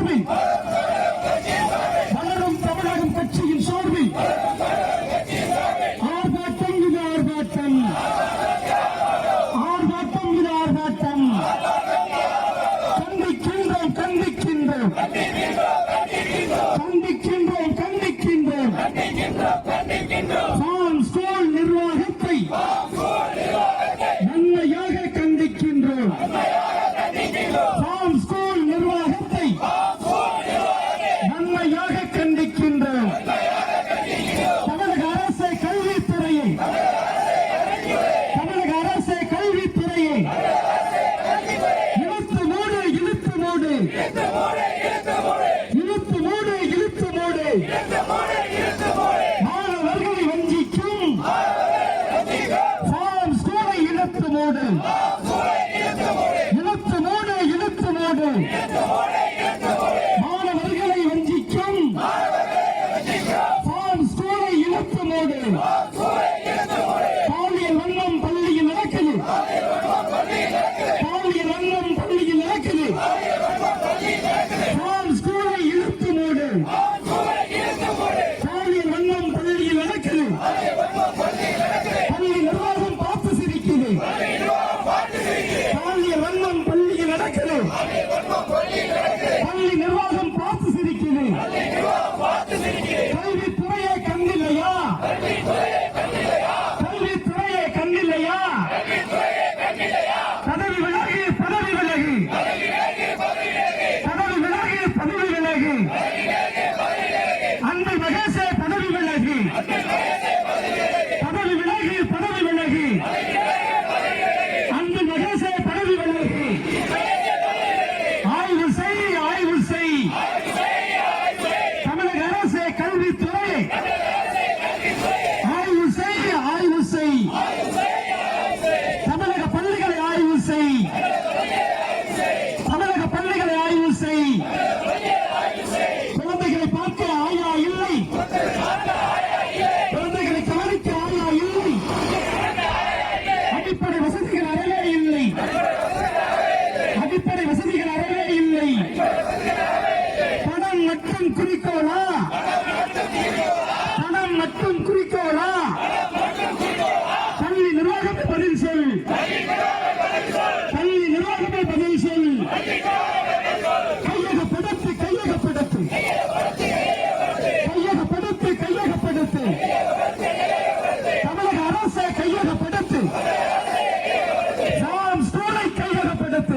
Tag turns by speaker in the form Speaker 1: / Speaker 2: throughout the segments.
Speaker 1: சார்பில் வளரும் தமிழகம் கட்சியின் சார்பில் ஆர்ப்பாட்டம் இது ஆர்ப்பாட்டம் ஆர்ப்பாட்டம் இது ஆர்ப்பாட்டம் கண்டிக்கின்றோம் கண்டிக்கின்றோம் கண்டிக்கின்றோம் கண்டிக்கின்றோம் ஃபார்ம் ஸ்கூல் நிர்வாகத்தை நன்மையாக கண்டிக்கின்றோம் ஃபார்ம் ஸ்கூல் நிர்வாகத்தை நன்மையாக கண்டிக்கின்றோம் தமிழக அரசு கல்வித்துறையை தமிழக அரசு கல்வித்துறையை இழுத்து மூடு இழுத்து மூடு இழுத்து மூடு இழுத்து மூடு மாணவர்களை வஞ்சிக்கும் ஃபார்ம் ஸ்கூலை இழுத்து மூடு இழுத்து மூடு இழுத்து மூடு மாணவர்களை வஞ்சிக்கும் ஃபார்ம் ஸ்கூலை இழுத்து பாலியல் வண்ணம் பள்ளியில் நடக்குது. பாலியல் வண்ணம் பள்ளியில் நடக்குது. ஃபார்ம் ஸ்கூலை இழுத்து மூடு. பாலியல் வண்ணம் பள்ளியில் நடக்குது. பள்ளி நிர்வாகம் பார்த்து சிரிக்குது. பாலியல் வண்ணம் பள்ளியில் நடக்குது. பள்ளி நிர்வாகம் பார்த்து சிரிக்குது.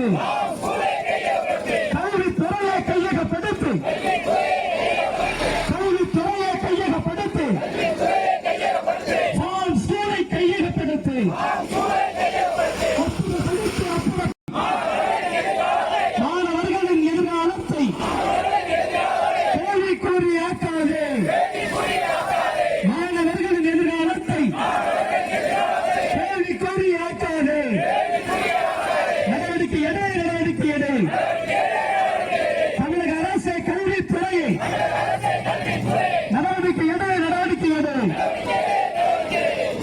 Speaker 1: 嗯。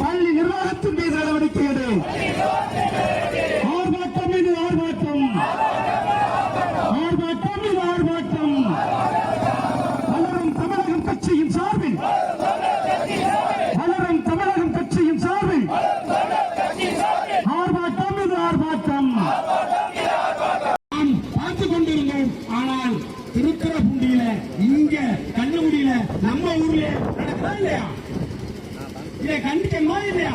Speaker 1: பள்ளி நிர்வாகத்தின் மீது நடவடிக்கை எடு. ஆர்ப்பாட்டம் இது ஆர்ப்பாட்டம். ஆர்ப்பாட்டம் இது ஆர்ப்பாட்டம். வளரும் தமிழகம் கட்சியின் சார்பில். வளரும் தமிழகம் கட்சியின் சார்பில். ஆர்ப்பாட்டம் இது ஆர்ப்பாட்டம்.
Speaker 2: நாம் கொண்டிருந்தோம் ஆனால் இங்க கண்ணுகுடியில நம்ம ஊர்ல நடக்குதா இல்லையா? இதை கண்டிக்கணுமா இல்லையா?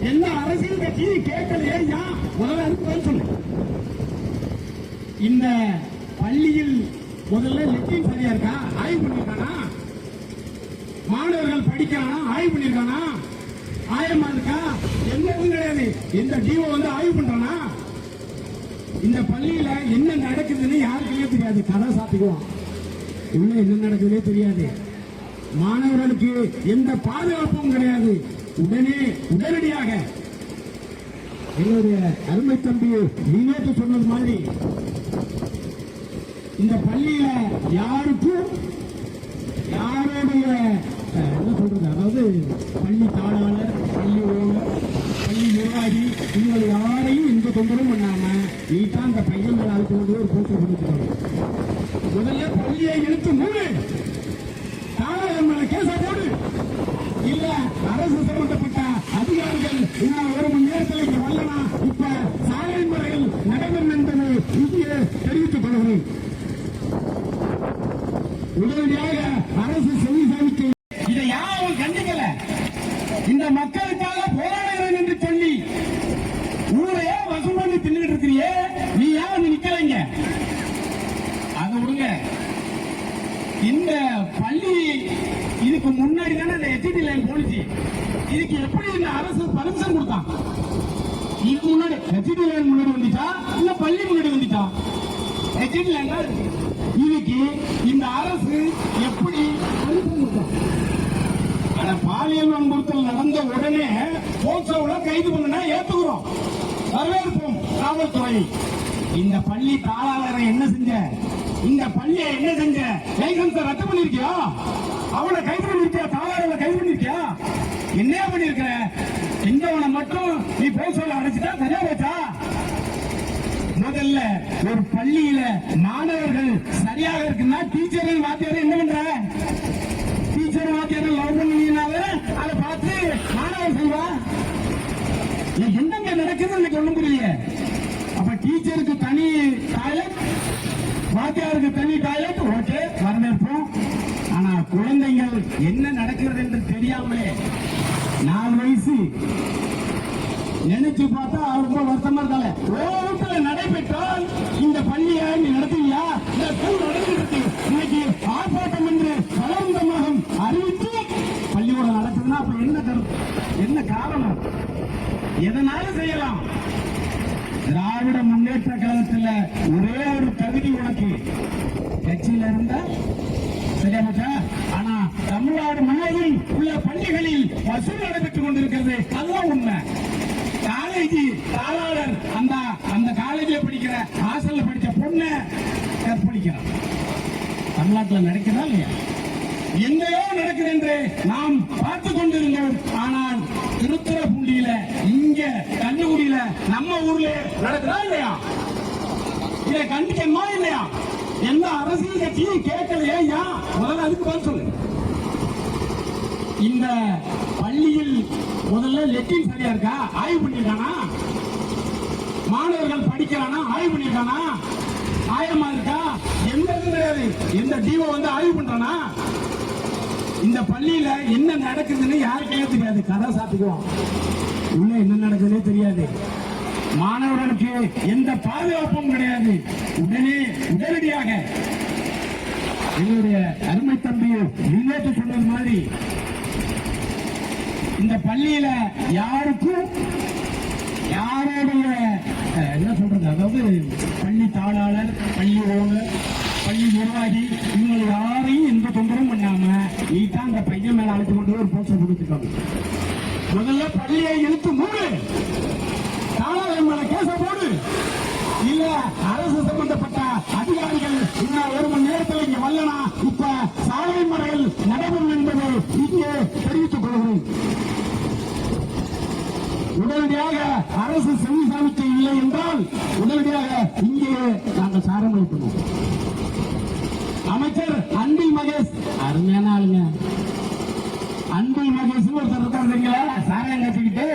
Speaker 2: எந்த அரசியல் கட்சியும் கேட்கலையே? ஏன் முதல்ல அதுக்கு பதில் சொல்லு. இந்த பள்ளியில் முதல்ல லெட்டின் சரியா இருக்கா? ஆய்வு பண்ணிருக்கானா மாணவர்கள் படிக்கிறானா? ஆய்வு பண்ணிருக்கானா ஆயமா இருக்கா? எந்த இதுவும் கிடையாது. இந்த டிஓ வந்து ஆய்வு பண்றானா? இந்த பள்ளியில என்ன நடக்குதுன்னு யாருக்குமே தெரியாது. கதை சாத்திக்குவோம் உள்ள என்ன நடக்குதுன்னே தெரியாது. மாணவர்களுக்கு எந்த பாதுகாப்பும் கிடையாது. உடனே உடனடியாக என்னுடைய அருமை தம்பி வினோத் சொன்னது மாதிரி இந்த பள்ளியில யாருக்கும் யாருடைய என்ன சொல்றது அதாவது பள்ளி தாளாளர் பள்ளி ஓனர் பள்ளி நிர்வாகி இவங்க யாரையும் எந்த தொந்தரவும் பண்ணாம நீட்டா அந்த பையன் மேல அழுத்த ஒரு போட்டு கொடுத்துருவாங்க
Speaker 1: முதல்ல பள்ளியை இழுத்து மூடு தாராளம் மேல கேச போடு இல்ல அரசு சம்பந்தப்பட்ட அதிகாரிகள் இன்னும் ஒரு மணி நேரத்தில் இங்க வரலனா இப்ப சாலை முறையில் நடைபெறும் என்பது இங்கே தெரிவித்துக் கொள்கிறேன் உடனடியாக அரசு செவி சாதிக்க இதை யாரும் கண்டிக்கல. இந்த மக்களுக்காக போராடுகிறேன் என்று சொல்லி ஊரையே வசம் பண்ணி தின்னுட்டு இருக்கிறியே. நீ ஏன் வந்து நிக்கலைங்க. அதை விடுங்க. இந்த பள்ளி இதுக்கு முன்னாடி தானே இந்த எச்டி லைன் போனுச்சு இதுக்கு எப்படி இந்த அரசு பர்மிஷன் கொடுத்தான்? இதுக்கு முன்னாடி எச்டி லைன் முன்னாடி வந்துச்சா? இல்ல பள்ளி முன்னாடி வந்துச்சா? எச்டி லைன் தான் இருக்கு. இதுக்கு இந்த அரசு எப்படி பாலியல் வன்புறுத்தல் நடந்த உடனே போக்சோவில் கைது பண்ணா ஏத்துக்கிறோம். வரவேற்போம் காவல்துறை. இந்த பள்ளி தாளாளரை என்ன செஞ்ச? இந்த பள்ளியை என்ன செஞ்ச? லைசன்ஸ் ரத்து பண்ணிருக்கியா? அவனை கைது பண்ணிருக்கியா? தாளாளரை கைது பண்ணிருக்கியா? என்ன பண்ணிருக்கிற? இந்தவனை மட்டும் நீ போக்சோல அடைச்சிட்டா சரியா போச்சா? முதல்ல ஒரு பள்ளியில மாணவர்கள் சரியாக இருக்குன்னா டீச்சர்கள் வாத்தியார் என்ன பண்ற டீச்சர் வாத்தியார் லவ் பண்ணீங்கனால அதை பார்த்து மாணவர் செய்வா என்னங்க நடக்குது எனக்கு ஒண்ணும் புரியல. அப்ப டீச்சருக்கு தனி டாய்லெட் வாத்தியாருக்கு தனி டாய்லெட் ஓகே வரவேற்போம். ஆனா குழந்தைகள் என்ன நடக்கிறது என்று தெரியாமலே நாலு வயசு நினைச்சு பார்த்தா ரொம்ப வருத்தமா இருந்தால ரோட்ல நடைபெற்றால் இந்த பள்ளியை நீ நடத்துவியா? இந்த ஸ்கூல் நடந்துருக்கு இன்னைக்கு ஆர்ப்பாட்டம் என்று பலவந்தமாக அறிவித்து பள்ளிக்கூடம் நடக்குதுன்னா அப்ப என்ன கருத்து என்ன காரணம்? எதனால செய்யலாம்? திராவிட முன்னேற்ற கழகத்துல ஒரே ஒரு தகுதி உனக்கு. கட்சியில இருந்தா சரியா ஆனா தமிழ்நாடு முழுவதும் உள்ள பள்ளிகளில் வசூல் நடைபெற்றுக் கொண்டிருக்கிறது. அதுதான் உண்மை. காலேஜ் தாளாளர் அந்த அந்த காலேஜில் படிக்கிற ஹாஸ்டல்ல படித்த பொண்ணை கற்பழிக்கிறான். தமிழ்நாட்டில் நடக்கிறதா இல்லையா? எங்கேயோ நடக்கிறது என்று நாம் பார்த்து கொண்டிருந்தோம். ஆனால் திருத்துறப்பூண்டியில இங்க கன்னிகுடியில நம்ம ஊர்ல நடக்குதா இல்லையா? இதை கண்டிக்கணுமா இல்லையா? எந்த அரசியல் கட்சியும் கேட்கலையா? ஏன் முதல்ல அதுக்கு பதில் சொல்லு. இந்த பள்ளியில் முதல்ல லெட்டின் சரியா இருக்கா? ஆய்வு பண்ணியிருக்கானா? மாணவர்கள் படிக்கிறானா? ஆய்வு பண்ணியிருக்கானா? ஆயமா இருக்கா? எந்த கிடையாது. எந்த டிஓ வந்து ஆய்வு பண்றானா? இந்த பள்ளியில என்ன நடக்குதுன்னு யாருக்கே தெரியாது. கதை சாத்திக்குவோம். உள்ள என்ன நடக்குதுன்னே தெரியாது. மாணவர்களுக்கு எந்த பாதுகாப்பும் கிடையாது. உடனே உடனடியாக எங்களுடைய அருமை தம்பி வினோத்து சொன்னது மாதிரி இந்த பள்ளியில யாருக்கும் யாருடைய என்ன சொல்றது? அதாவது பள்ளி தாளாளர் பள்ளி ஓனர் பள்ளி நிர்வாகி இவங்க யாரையும் எந்த தொந்தரவும் பண்ணாம நீட்டா அந்த பையன் மேல அழைச்சு கொண்டு ஒரு போஸ்டர் கொடுத்துருக்காங்க முதல்ல பள்ளியை இழுத்து மூடு. தாளாளர் மேல கேச போடு. இல்ல அரசு சம்பந்தப்பட்ட அதிகாரிகள் இன்னும் ஒரு மணி நேரத்தில் இங்க வரலனா இப்ப சாலை முறையில் நடைபெறும் என்பதை இங்கே தெரிவித்துக் கொள்கிறேன். உடனடியாக அரசு செவி சாமிக்க இல்லை என்றால் உடனடியாக இங்கே நாங்கள் சாரம் அளிப்போம் அமைச்சர் அன்பில் மகேஷ் அருமையான ஆளுங்க. அன்பில் மகேஷ் ஒருத்தர் இருக்காரு தெரியுங்களா சாராயம் கட்டிக்கிட்டு.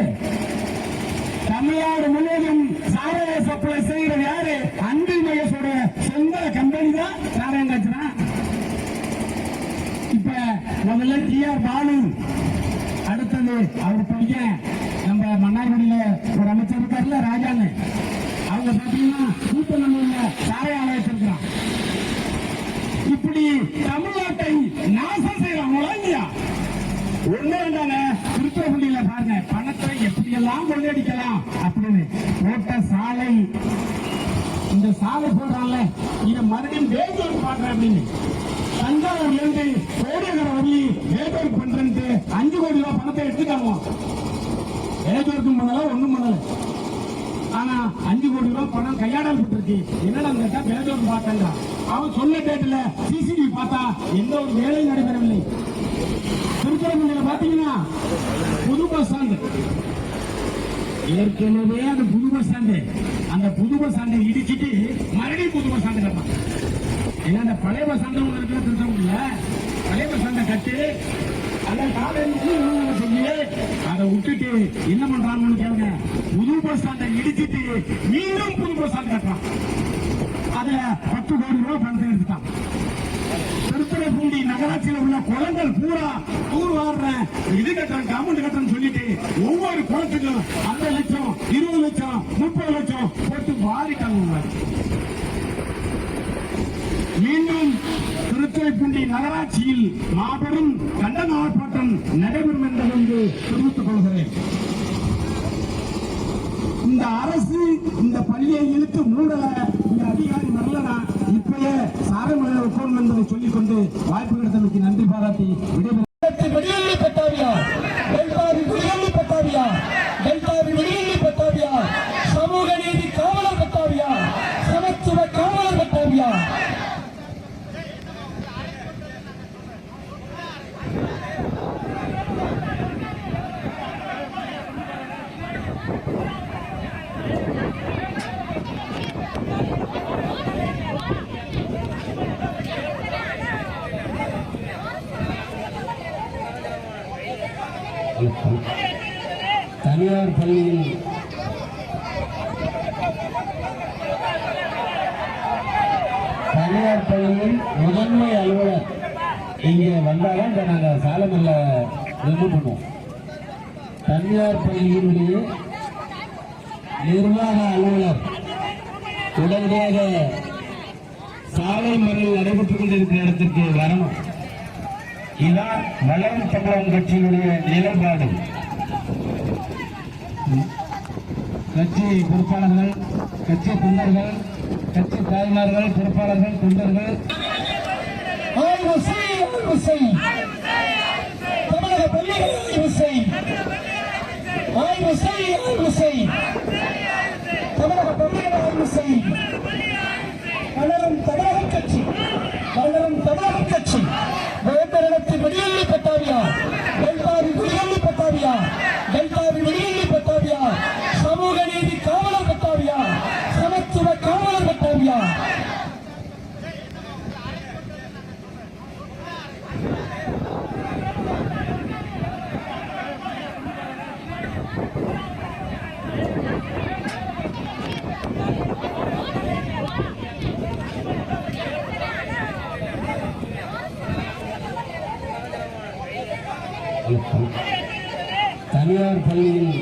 Speaker 1: தமிழ்நாடு முழுவதும் சாராய சப்ளை செய்கிறது யாரு? அன்பில் மகேஷோட சொந்த கம்பெனி தான் சாராயம் கட்சினா இப்ப முதல்ல டி ஆர் பாலு அடுத்தது அவர் பையன் நம்ம மன்னார்குடியில ஒரு அமைச்சர் இருக்காருல்ல ராஜான்னு. அவங்க பாத்தீங்கன்னா கூட்டணி சாராய ஆலை வச்சிருக்கிறான். இப்படி தமிழ்நாட்டை நாசம் செய்யறாங்களா இல்லையா ஒண்ணு வேண்டாங்க திருத்துறைப்பள்ளியில பாருங்க பணத்தை எப்படியெல்லாம் கொள்ளையடிக்கலாம் அப்படின்னு. போட்ட சாலை இந்த சாலை போடுறான்ல இதை மறுபடியும் வேலூர் பாக்குறேன் அப்படின்னு. தஞ்சாவூர்ல இருந்து கோடியகர வழி வேலூர் பண்றேன்ட்டு அஞ்சு கோடி ரூபாய் பணத்தை எடுத்துட்டாங்க வேலூருக்கும் பண்ணல ஒன்றும் பண்ணல. ஆனா அஞ்சு கோடி ரூபாய் பணம் கையாடல் பட்டிருக்கு என்னடா கேட்டா வேலூர் பார்த்தாங்க அவன் சொன்ன டேட்ல சிசிடிவி பார்த்தா எந்த ஒரு வேலையும் நடைபெறவில்லை. திருச்சிராப்பள்ளியில பாத்தீங்கன்னா புது பஸ் ஸ்டாண்டு ஏற்கனவே அந்த புது பஸ் ஸ்டாண்டு அந்த புது பஸ் ஸ்டாண்டை இடிச்சிட்டு மறுபடியும் புது பஸ் ஸ்டாண்டு கட்டலாம் ஏன்னா அந்த பழைய பஸ் ஸ்டாண்டு ஒன்று இருக்குல்ல பழைய பஸ் ஸ்டாண்டை கட்டி அதை காலையில் சொல்லி அதை விட்டுட்டு என்ன பண்றாங்கன்னு கேளுங்க. புது பஸ் ஸ்டாண்டை இடிச்சிட்டு மீண்டும் புது பஸ் ஸ்டாண்ட் கட்டுறான். அதுல பத்து கோடி ரூபாய் பணத்தை எடுத்துட்டான். திருத்துறைப்பூண்டி நகராட்சியில் உள்ள குளங்கள் பூரா தூர் வாடுற இது கட்டுறேன் கவர்மெண்ட் கட்டுறேன்னு சொல்லிட்டு ஒவ்வொரு குளத்துக்கும் அந்த லட்சம் இருபது லட்சம் முப்பது லட்சம் போட்டு வாரிட்டாங்க மீண்டும் திருத்துறைப்பூண்டி நகராட்சியில் மாபெரும் கண்டன ஆர்ப்பாட்டம் நடைபெறும் என்பதை வந்து தெரிவித்துக் கொள்கிறேன். இந்த அரசு இந்த பள்ளியை இழுத்து மூடல இந்த அதிகாரி வரலனா இப்பயே சாரமலை உட்கார்ந்து என்பதை சொல்லிக்கொண்டு வாய்ப்பு கிடைத்தமைக்கு நன்றி பாராட்டி
Speaker 3: விடைபெற
Speaker 4: தனியார் பள்ளியில் முதன்மை அலுவலர் இங்கே வந்தாலும் இதை நாங்கள் சாலமில்ல ரெண்டு பண்ணுவோம் தனியார் பள்ளியினுடைய நிர்வாக அலுவலர் உடனடியாக சாலை மறியல் நடைபெற்றுக் கொண்டிருக்கிற இடத்திற்கு வரணும். இதான் வளரும் தமிழகம் கட்சியினுடைய நிலைப்பாடு. கட்சி பொறுப்பாளர்கள் கட்சி தொண்டர்கள் கட்சி தாய்மார்கள் பொறுப்பாளர்கள் தொண்டர்கள்.
Speaker 3: ஆய்வு செய் ஆய்வு செய் தமிழக பள்ளிகள் ஆய்வு செய் ஆய்வு செய் ஆய்வு செய் தமிழக பள்ளிகள் ஆய்வு செய் வளரும் தமிழக
Speaker 4: தனியார் பள்ளியில்